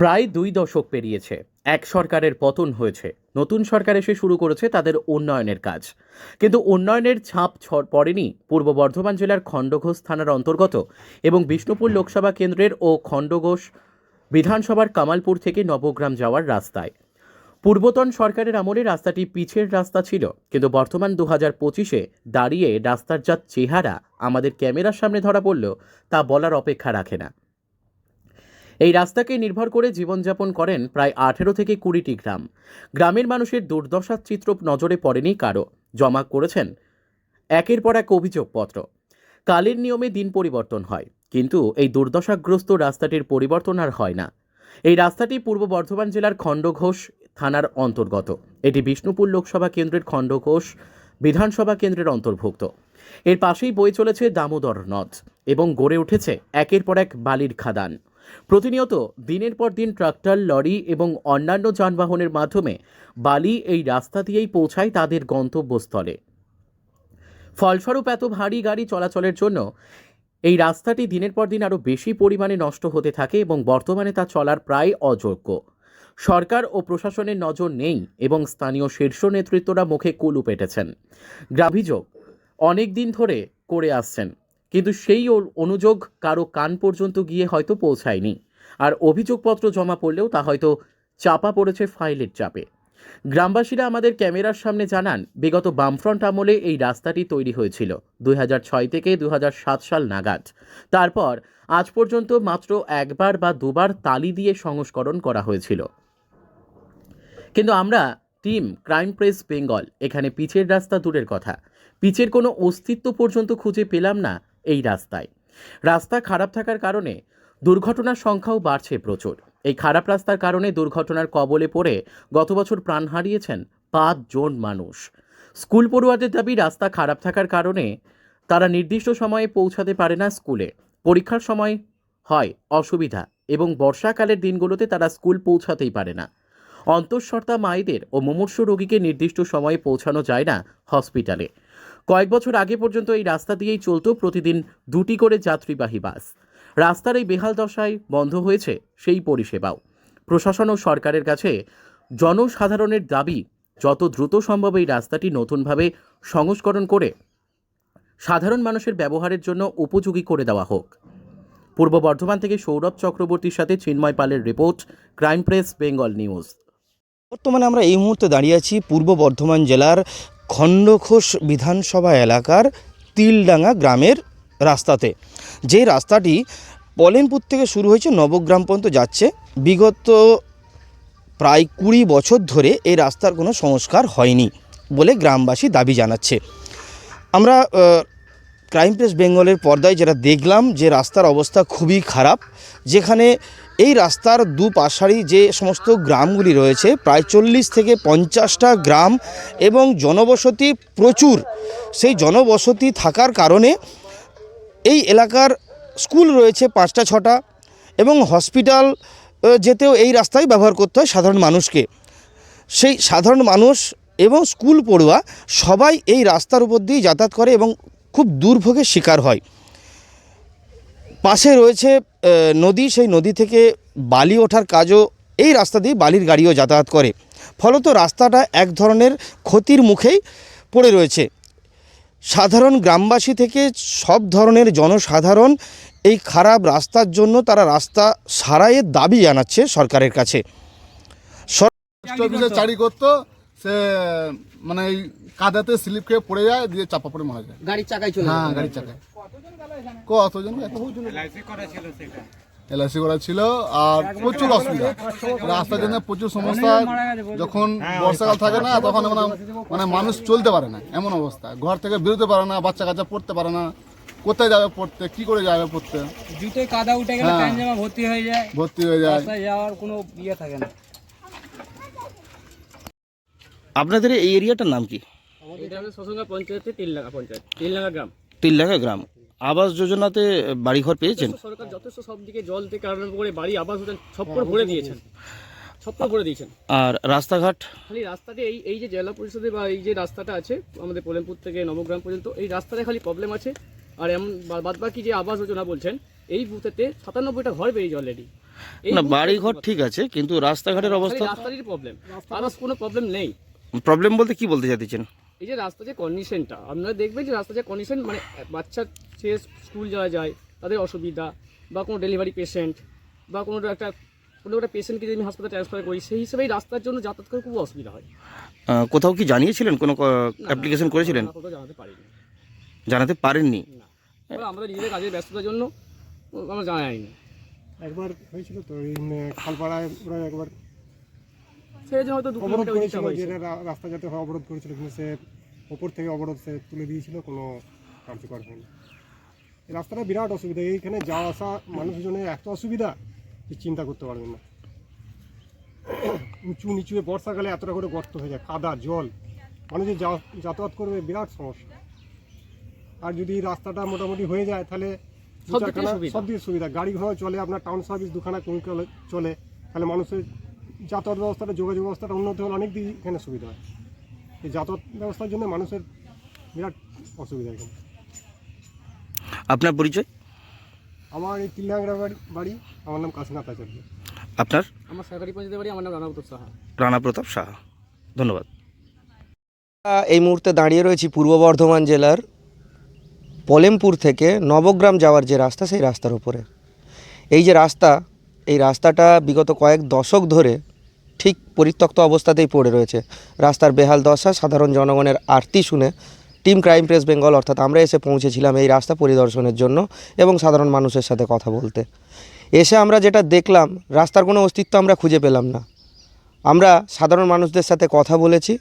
প্রায় দুই দশক পেরিয়েছে। এক সরকারের পতন হয়েছে। নতুন সরকার এসে শুরু করেছে তাদের উন্নয়নের কাজ। কিন্তু উন্নয়নের ছাপ পড়েনি পূর্ব বর্ধমান জেলার খণ্ডঘোষ থানার অন্তর্গত এবং বিষ্ণুপুর লোকসভা কেন্দ্রের ও খণ্ডঘোষ বিধানসভার কামালপুর থেকে নবগ্রাম যাওয়ার রাস্তায়। পূর্বতন সরকারের আমলে রাস্তাটি পিচের রাস্তা ছিল, কিন্তু বর্তমান দু হাজার পঁচিশে দাঁড়িয়ে রাস্তার যা চেহারা আমাদের ক্যামেরার সামনে ধরা পড়ল তা বলার অপেক্ষা রাখে না। এই রাস্তাকে নির্ভর করে জীবনযাপন করেন প্রায় আঠেরো থেকে কুড়িটি গ্রাম। গ্রামের মানুষের দুর্দশার চিত্র নজরে পড়েনি কারও। জমা করেছেন একের পর এক অভিযোগপত্র। কালের নিয়মে দিন পরিবর্তন হয়, কিন্তু এই দুর্দশাগ্রস্ত রাস্তাটির পরিবর্তন আর হয় না। এই রাস্তাটি পূর্ব বর্ধমান জেলার খণ্ডঘোষ থানার অন্তর্গত। এটি বিষ্ণুপুর লোকসভা কেন্দ্রের খণ্ডঘোষ বিধানসভা কেন্দ্রের অন্তর্ভুক্ত। এর পাশেই বয়ে চলেছে দামোদর নদ এবং গড়ে উঠেছে একের পর এক বালির খাদান। প্রতিনিয়ত দিনের পর দিন ট্রাক্টর, লরি এবং অন্যান্য যানবাহনের মাধ্যমে বালি এই রাস্তা দিয়েই পৌঁছায় তাদের গন্তব্যস্থলে। ফলস্বরূপ এত ভারী গাড়ি চলাচলের জন্য এই রাস্তাটি দিনের পর দিন আরও বেশি পরিমাণে নষ্ট হতে থাকে এবং বর্তমানে তা চলার প্রায় অযোগ্য। সরকার ও প্রশাসনের নজর নেই এবং স্থানীয় শীর্ষ নেতৃত্বরা মুখে কুলু পেটেছেন। গ্রাভিযোগ, অনেক দিন ধরে করে আসছেন। কিন্তু সেই অনুযোগ কারও কান পর্যন্ত গিয়ে হয়তো পৌঁছায়নি। আর অভিযোগপত্র জমা পড়লেও তা হয়তো চাপা পড়েছে ফাইলের চাপে। গ্রামবাসীরা আমাদের ক্যামেরার সামনে জানান, বিগত বামফ্রন্ট আমলে এই রাস্তাটি তৈরি হয়েছিল দুই ছয় থেকে দুই হাজার সাত সাল নাগাদ। তারপর আজ পর্যন্ত মাত্র একবার বা দুবার তালি দিয়ে সংস্করণ করা হয়েছিল। কিন্তু আমরা, টিম ক্রাইম প্রেস বেঙ্গল, এখানে পিচের রাস্তা দূরের কথা। পিচের কোনো অস্তিত্ব পর্যন্ত খুঁজে পেলাম না এই রাস্তায়। রাস্তা খারাপ থাকার কারণে দুর্ঘটনার সংখ্যাও বাড়ছে প্রচুর। এই খারাপ রাস্তার কারণে দুর্ঘটনার কবলে পড়ে গত বছর প্রাণ হারিয়েছেন পাঁচজন মানুষ। স্কুল পড়ুয়াদের দাবি, রাস্তা খারাপ থাকার কারণে তারা নির্দিষ্ট সময়ে পৌঁছাতে পারে না স্কুলে। পরীক্ষার সময় হয় অসুবিধা এবং বর্ষাকালের দিনগুলোতে তারা স্কুল পৌঁছাতেই পারে না। অন্তঃসত্ত্বা মায়েদের ও মুমূর্ষ রোগীকে নির্দিষ্ট সময়ে পৌঁছানো যায় না হসপিটালে। কয়েক বছর আগে পর্যন্ত এই রাস্তা দিয়েই চলত প্রতিদিন দুটি করে যাত্রীবাহী বাস। রাস্তার এই বেহাল দশায় বন্ধ হয়েছে সেই পরিষেবাও। প্রশাসন ও সরকারের কাছে জনসাধারণের দাবি, যত দ্রুত সম্ভব এই রাস্তাটি নতুনভাবে সংস্করণ করে সাধারণ মানুষের ব্যবহারের জন্য উপযোগী করে দেওয়া হোক। পূর্ব বর্ধমান থেকে সৌরভ চক্রবর্তীর সাথে চিন্ময় পালের report, crime press, Bengal news. বর্তমানে আমরা এই মুহূর্তে দাঁড়িয়ে আছি পূর্ব বর্ধমান জেলার খণ্ডঘোষ বিধানসভা এলাকার তিলডাঙ্গা গ্রামের রাস্তাতে। যে রাস্তাটি পলেনপুর থেকে শুরু হয়েছে নবগ্রাম পর্যন্ত যাচ্ছে, বিগত প্রায় কুড়ি বছর ধরে এই রাস্তার কোনো সংস্কার হয়নি বলে গ্রামবাসী দাবি জানাচ্ছে। আমরা ক্রাইম প্রেস বেঙ্গলের পর্দায় যেটা দেখলাম যে রাস্তার অবস্থা খুবই খারাপ, যেখানে এই রাস্তার দু পাশারই যে সমস্ত গ্রামগুলি রয়েছে, প্রায় চল্লিশ থেকে পঞ্চাশটা গ্রাম এবং জনবসতি প্রচুর। সেই জনবসতি থাকার কারণে এই এলাকার স্কুল রয়েছে পাঁচটা, ছটা এবং হসপিটাল যেতেও এই রাস্তাই ব্যবহার করতে হয় সাধারণ মানুষকে। সেই সাধারণ মানুষ এবং স্কুল পড়ুয়া সবাই এই রাস্তার উপর দিয়ে যাতায়াত করে এবং খুব দুর্ভোগের শিকার হয়। পাশে রয়েছে নদী, সেই নদী থেকে বালি ওঠার কাজও এই রাস্তা দিয়ে বালির গাড়িও যাতায়াত করে। ফলত রাস্তাটা এক ধরনের ক্ষতির মুখেই পড়ে রয়েছে। সাধারণ গ্রামবাসী থেকে সব ধরনের জনসাধারণ এই খারাপ রাস্তার জন্য তারা রাস্তা সারাইয়ের দাবি জানাচ্ছে সরকারের কাছে। করতো সে মানে এই কাদাতে স্লিপ খেয়ে পড়ে যায় দিয়ে চাপা পড়ে মারা যায়। গাড়ির চাকায় চলে হ্যাঁ গাড়ির চাকায়। কতজন এলআইসি করা ছিল আর প্রচুর অসুবিধা। রাস্তার জন্য প্রচুর সমস্যা যখন বর্ষাকাল থাকে না তখন মানে মানে মানুষ চলতে পারে না এমন অবস্থা। ঘর থেকে বেরোতে পারে না বাচ্চা কাচ্চা পড়তে পারে না। কোথায় যাবে পড়তে কি করে যাবে পড়তে? জুতোয় কাদা উঠে গেলে হ্যাঁ। প্যান্ট জামা ভর্তি হয়ে যায়। ভর্তি হয়ে যায়। যাওয়ার কোনো ইয়ে থাকে না। আপনাদের এই এরিয়াটার নাম কি? পঞ্চায়েতে তিনলাগা পঞ্চায়েত তিনলাগা গ্রাম। তিল্লাকা গ্রাম। আবাস যোজনাতে বাড়িঘর পেয়েছেন? সরকার যথেষ্ট সব দিকে জল থেকে আরম্ভ করে বাড়ি আবাস হোটেল ছপ্পর ভরে দিয়েছেন। ছপ্পর ভরে দিয়েছেন। আর রাস্তাঘাট? খালি রাস্তাতে এই এই যে জেলা পরিষদে বা এই যে রাস্তাটা আছে আমাদের পোলেমপুর থেকে নবগ্রাম পর্যন্ত এই রাস্তাতে খালি প্রবলেম আছে। আর এমন বাদ বাকি যে আবাস যোজনা বলছেন এই বুথেতে সাতানব্বইটা ঘর বেরিয়েছে অলরেডি না বাড়ি ঘর ঠিক আছে কিন্তু রাস্তাঘাটের অবস্থা? রাস্তারই প্রবলেম আদার্স কোনো প্রবলেম নেই। প্রবলেম বলতে কি বলতে চাইছেন এই যে রাস্তা যে কন্ডিশনটা আপনারা দেখবেন যে রাস্তা যে কন্ডিশন মানে বাচ্চা সে স্কুল যাওয়া যায় তাদের অসুবিধা বা কোনো ডেলিভারি পেশেন্ট বা কোনো একটা কোনো একটা পেশেন্টকে যদি আমি হাসপাতালে ট্রান্সফার করি সেই হিসেবে এই রাস্তার জন্য যাতায়াত করে খুব অসুবিধা হয়। কোথাও কি জানিয়েছিলেন? কোনো অ্যাপ্লিকেশন করেছিলেন? কোথাও জানাতে পারিনি। জানাতে পারেননি? না। এবার আমরা নিজেদের কাজের ব্যস্ততার জন্য আমরা জানাইনি একবার হয়েছিল তো খালপাড়ায় ওরা একবার সেই জন্য হয়তো দু অবরোধ কিলোমিটার করেছিল হয়েছে। যে রা- রাস্তা যাতে হয় অবরোধ করেছিল কিন্তু সে ওপর থেকে অবরোধ সে তুলে দিয়েছিল কোনো কার্যকর হয়নি। এই রাস্তাটা বিরাট অসুবিধা এইখানে যাওয়া আসা মানুষজনের এত অসুবিধা যে চিন্তা করতে পারবেন না। উঁচু নিচু বর্ষাকালে এতটা করে গর্ত হয়ে যায় কাদা জল। মানুষের যাওয়া- যাতায়াত করবে বিরাট সমস্যা। আর যদি রাস্তাটা মোটামুটি হয়ে যায় তাহলে দু সব দিক থেকে চারখানা- সুবিধা। সব দিকে সুবিধা। গাড়ি ঘোড়াও চলে আপনার টাউন সার্ভিস দুখানা কেমিক্যাল চলে তাহলে মানুষের যাতায়াত ব্যবস্থাটা যোগাযোগ ব্যবস্থাটা উন্নত হলে অনেক দিক এখানে সুবিধা হয়। এই যাতায়াত ব্যবস্থার জন্য মানুষের বিরাট অসুবিধা এখানে। আপনার পরিচয়? আমার এই তিল্লাংরা বাড়ি বাড়ি আমার নাম কাশীনাথ আচার্য। আপনার? আমার সরকারি পঞ্চায়েতের বাড়ি আমার নাম রানাবত সাহা। রানা প্রতাপ সাহা। ধন্যবাদ। এই মুহূর্তে দাঁড়িয়ে রয়েছি পূর্ব বর্ধমান জেলার পলেমপুর থেকে নবগ্রাম যাওয়ার যে রাস্তা সেই রাস্তার উপরে। এই যে রাস্তা এই রাস্তাটা বিগত কয়েক দশক ধরে ঠিক পরিত্যক্ত অবস্থাতেই পড়ে রয়েছে। রাস্তার বেহাল দশা সাধারণ জনগণের আরতি শুনে টিম ক্রাইম প্রেস বেঙ্গল অর্থাৎ আমরা এসে পৌঁছেছিলাম এই রাস্তা পরিদর্শনের জন্য এবং সাধারণ মানুষের সাথে কথা বলতে। এসে আমরা যেটা দেখলাম, রাস্তার কোনো অস্তিত্ব আমরা খুঁজে পেলাম না। আমরা সাধারণ মানুষদের সাথে কথা বলেছি।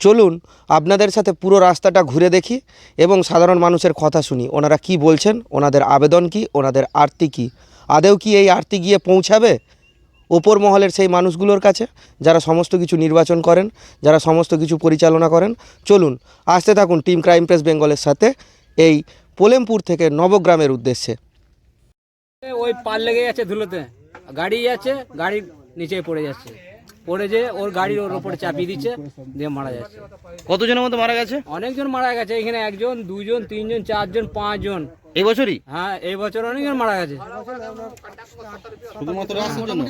চলুন, আপনাদের সাথে পুরো রাস্তাটা ঘুরে দেখি এবং সাধারণ মানুষের কথা শুনি। ওনারা কি বলছেন? ওনাদের আবেদন কি? ওনাদের আরতি কি? আদেও কি এই আরতি গিয়ে পৌঁছাবে? ওপর মহলের সেই মানুষগুলোর কাছে, যারা সমস্ত কিছু নির্বাচন করেন, যারা সমস্ত কিছু পরিচালনা করেন, চলুন আসতে থাকুন টিম ক্রাইম প্রেস বেঙ্গলের সাথে এই পোলেমপুর থেকে নবগ্রামের উদ্দেশ্যে। ওই পার লেগে যাচ্ছে ধুলোতে। গাড়ি যাচ্ছে, গাড়ির নিচে পড়ে যাচ্ছে। পড়ে যে ওর গাড়ির ওর ওপরে চাপিয়ে দিচ্ছে দিয়ে মারা যাচ্ছে। কতজনের মতো মারা গেছে? অনেকজন মারা গেছে এখানে একজন দুজন তিনজন চারজন পাঁচজন। এই বছরই হ্যাঁ এই বছর অনেকজন মারা গেছে। শুধুমাত্র রাস্তার জন্য?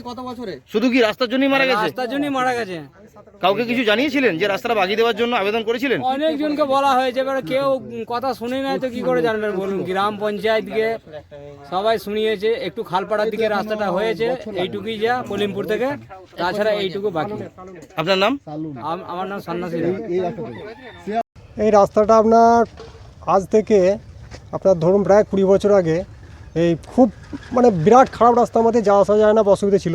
শুধু কি রাস্তার জন্যই মারা গেছে? রাস্তার জন্যই মারা গেছে। কাউকে কিছু জানিয়েছিলেন যে রাস্তাটা বাগিয়ে দেওয়ার জন্য আবেদন করেছিলেন? অনেকজনকে বলা হয়েছে এবার কেউ কথা শুনে নাই তো কি করে জানবেন বলুন? গ্রাম পঞ্চায়েতকে সবাই শুনিয়েছে একটু খালপাড়ার দিকে রাস্তাটা হয়েছে এইটুকুই যা কলিমপুর থেকে তাছাড়া এইটুকু বাকি। আপনার নাম? আমার নাম সন্ন্যাসী এই রাস্তাটা আপনার আজ থেকে আপনার ধরুন প্রায় কুড়ি বছর আগে এই খুব মানে বিরাট খারাপ রাস্তা মধ্যে যাওয়া আসা যায় না অসুবিধা ছিল।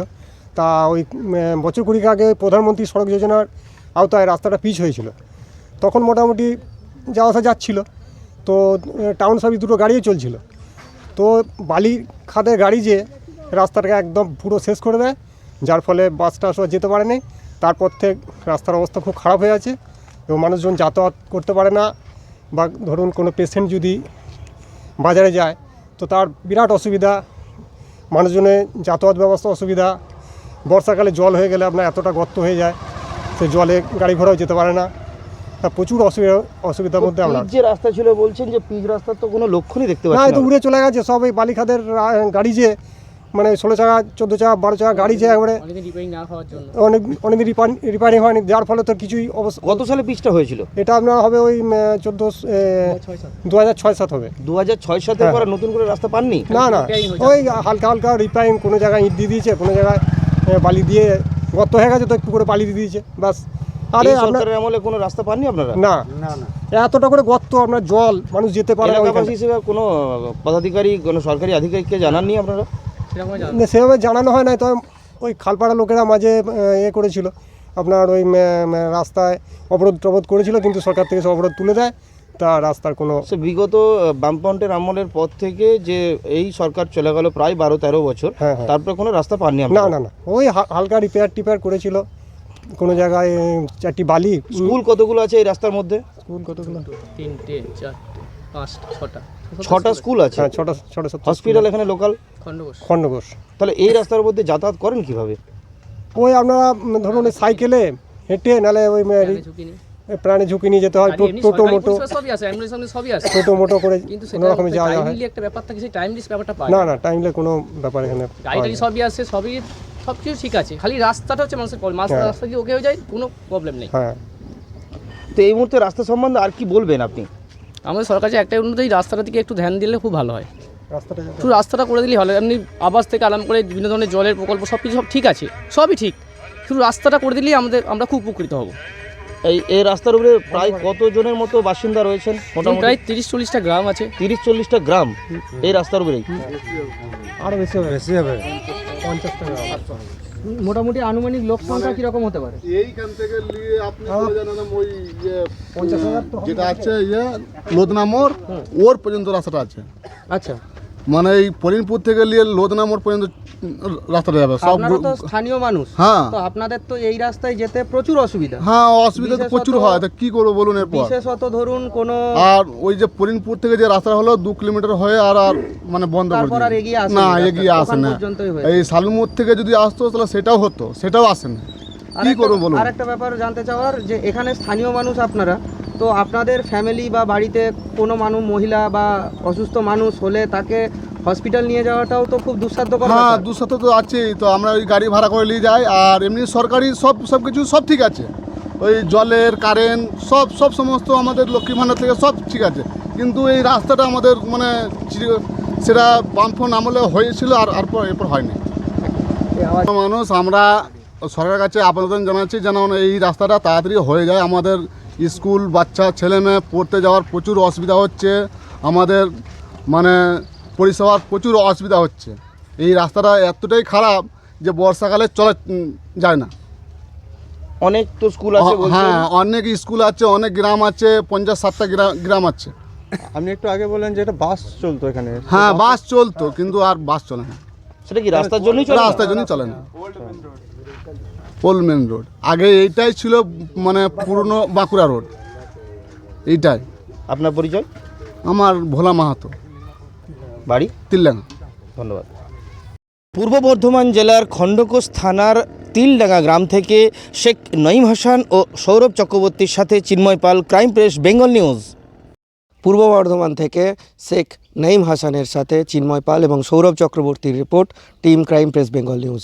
তা ওই বছর কুড়িক আগে প্রধানমন্ত্রী সড়ক যোজনার আওতায় রাস্তাটা পিচ হয়েছিল। তখন মোটামুটি যাওয়া আসা যাচ্ছিল। তো টাউন সার্ভিস দুটো গাড়িও চলছিল। তো বালি খাদের গাড়ি যে রাস্তাটাকে একদম পুরো শেষ করে দেয়, যার ফলে বাস টাসও যেতে পারে না তারপর থেকে রাস্তার অবস্থা খুব খারাপ হয়ে আছে এবং মানুষজন যাতায়াত করতে পারে না বা ধরুন কোনো পেশেন্ট যদি বাজারে যায়, তো তার বিরাট অসুবিধা। মানুষজনের যাতায়াত ব্যবস্থা অসুবিধা। বর্ষাকালে জল হয়ে গেলে আপনার এতটা গর্ত হয়ে যায় সে জলে গাড়ি ঘোড়াও যেতে পারে না। তা প্রচুর অসুবিধা অসুবিধার মধ্যে আমরা। যে রাস্তা ছিল বলছেন যে পিচ রাস্তার তো কোনো লক্ষণই দেখতে না পাচ্ছি এ তো উড়ে চলে গেছে সব এই বালিখাদের গাড়ি যে মানে ষোলো চাকা চোদ্দ চাকা বারো চাকা গাড়ি যে একবারে না অনেক অনেকদিন রিপেয়ারিং হয়নি যার ফলে তো কিছুই অবস্থা গত সালে পিচটা হয়েছিল? এটা আপনার হবে ওই চোদ্দ দু হাজার ছয় সাত হবে। দু হাজার ছয় সালে হ্যাঁ। পরে নতুন করে রাস্তা পাননি? না না ওই হালকা হালকা রিপেয়ারিং কোনো জায়গায় ইট দিয়ে দিয়েছে কোনো জায়গায় বালি দিয়ে গর্ত হয়ে গেছে তো একটু করে বালি দিয়ে দিয়েছে বাস আরে আপনার সরকারের আমলে কোনো রাস্তা পাননি আপনারা? না। এতটা করে গর্ত আপনার জল মানুষ যেতে পারে না এলাকাবাসী হিসেবে কোনো পদাধিকারী কোনো সরকারি আধিকারিককে জানাননি আপনারা? না, সেভাবে জানানো হয় না তো ওই খালপাড়া লোকেরা মাঝে এ করেছিল। আপনার ওই রাস্তায় অবরোধ টবরোধ করেছিল কিন্তু সরকার থেকে সব অবরোধ তুলে দেয়। তা রাস্তার কোনো সে বিগত আহ, বামফ্রন্টের আমলের পর থেকে যে এই সরকার চলে গেল প্রায় বারো তেরো বছর হ্যাঁ হ্যাঁ। তারপরে কোনো রাস্তা পাননি না না না। ওই হালকা রিপেয়ার টিপেয়ার করেছিল। কোনো জায়গায় চারটি বালি। স্কুল কতগুলো আছে এই রাস্তার মধ্যে? স্কুল কতগুলো? তিনটে চারটে পাঁচটা ছটা। ছটা স্কুল আছে? হ্যাঁ ছটা ছটা হসপিটাল এখানে লোকাল? খণ্ডঘোষ। খণ্ডঘোষ। তাহলে এই রাস্তার মধ্যে যাতায়াত করেন কীভাবে? ওই আপনারা ধরুন ওই সাইকেলে হেঁটে নাহলে ওই প্রাণে ঝুঁকি নিয়ে যেতে হয় টোটো মোটো সবই আছে অ্যাম্বুলেন্স অ্যাম্বুলেন্স সবই আছে। টোটো মোটো করে কিন্তু কোনো রকমে যাওয়া যায়। টাইমলি একটা ব্যাপার থাকে সেই টাইমলিস ব্যাপারটা পায় না না টাইমলে কোনো ব্যাপার এখানে গাড়ি। সবই আছে সবই সব কিছু ঠিক আছে। খালি রাস্তাটা হচ্ছে মানুষের প্রবলেম মাস হ্যাঁ। রাস্তা যদি ওকে হয়ে যায় কোনো প্রবলেম নেই। হ্যাঁ। তো এই মুহূর্তে রাস্তা সম্বন্ধে আর কি বলবেন আপনি? আমাদের সরকার যে একটাই উন্নতি এই রাস্তাটার দিকে একটু ধ্যান দিলে খুব ভালো হয়। রাস্তাটা শুধু রাস্তাটা করে দিলেই ভালো এমনি আবাস থেকে আরাম করে বিভিন্ন ধরনের জলের প্রকল্প সব কিছু সব ঠিক আছে সবই ঠিক। শুধু রাস্তাটা করে দিলেই আমাদের আমরা খুব উপকৃত হব। এই এই রাস্তার উপরে প্রায় কতজনের মতো বাসিন্দা রয়েছেন মোটামুটি? প্রায় তিরিশ চল্লিশটা গ্রাম আছে। তিরিশ চল্লিশটা গ্রাম এই রাস্তার উপরেই। আরও বেশি হবে। বেশি হবে। পঞ্চাশ টাকা মোটামুটি আনুমানিক লোক সংখ্যা কীরকম হতে পারে? এইখান থেকে নিয়ে আপনি চলে যান ওই ইয়ে, পঞ্চাশ হাজার যেটা আছে ইয়ে লোদনা মোড় ওর পর্যন্ত রাস্তাটা আছে। আচ্ছা। মানে এই পরিণপুর থেকে নিয়ে লোদনা মোড় পর্যন্ত রাস্তাটা যাবে। সব আপনারা তো স্থানীয় মানুষ। হ্যাঁ। তো আপনাদের তো এই রাস্তায় যেতে প্রচুর অসুবিধা। হ্যাঁ অসুবিধা তো প্রচুর হয়। তা কি করব বলুন এরপর? বিশেষত ধরুন কোনো আর ওই যে পরিণপুর থেকে যে রাস্তা হলো দু কিলোমিটার হয়ে আর আর মানে বন্ধ করে তারপর আর। এগিয়ে আসে না এগিয়ে আসে না। পর্যন্তই হয়ে এই শালমুর থেকে যদি আসতো তাহলে সেটাও হতো। সেটাও আসে না। কি করব বলুন? আর একটা ব্যাপার জানতে চাওয়ার যে এখানে স্থানীয় মানুষ আপনারা তো আপনাদের ফ্যামিলি বা বাড়িতে কোনো মানুষ মহিলা বা অসুস্থ মানুষ হলে তাকে হসপিটাল নিয়ে যাওয়াটাও তো খুব দুঃসাধ্যকর হ্যাঁ দুঃসাধ্য তো আছেই। তো আমরা ওই গাড়ি ভাড়া করে নিয়ে যাই আর এমনি সরকারি সব সব কিছু সব ঠিক আছে। ওই জলের কারেন্ট সব সব সমস্ত আমাদের লক্ষ্মী ভাণ্ডার থেকে সব ঠিক আছে। কিন্তু এই রাস্তাটা আমাদের মানে সেটা বামফোন আমলে হয়েছিল আর এরপর এরপর হয়নি। মানুষ আমরা সরকারের কাছে আবেদন জানাচ্ছি যেন এই রাস্তাটা তাড়াতাড়ি হয়ে যায়। আমাদের স্কুল বাচ্চা ছেলে মেয়ে পড়তে যাওয়ার প্রচুর অসুবিধা হচ্ছে। আমাদের মানে পরিষেবার প্রচুর অসুবিধা হচ্ছে। এই রাস্তাটা এতটাই খারাপ যে বর্ষাকালে চলা যায় না। অনেক তো স্কুল আছে হ্যাঁ অনেক স্কুল আছে অনেক গ্রাম আছে পঞ্চাশ ষাটটা গ্রাম গ্রাম আছে। আপনি একটু আগে বললেন যে এটা বাস চলতো এখানে। হ্যাঁ বাস চলতো কিন্তু আর বাস চলে না। সেটা কি রাস্তার জন্যই চলে রাস্তার জন্যই চলে না। মেন রোড আগে এইটাই ছিল মানে পুরনো বাঁকুড়া রোড। এইটাই। আপনার পরিচয়? আমার ভোলা মাহাতো। বাড়ি? তিল্লাঙ্গা ধন্যবাদ। পূর্ব বর্ধমান জেলার খণ্ডকোষ থানার তিলডাঙ্গা গ্রাম থেকে শেখ নঈম হাসান ও সৌরভ চক্রবর্তীর সাথে Chinmoy Pal crime press Bengal news. Purba Bardhaman থেকে শেখ নঈম হাসানের সাথে চিন্ময় পাল এবং সৌরভ চক্রবর্তীর report team crime press Bengal news.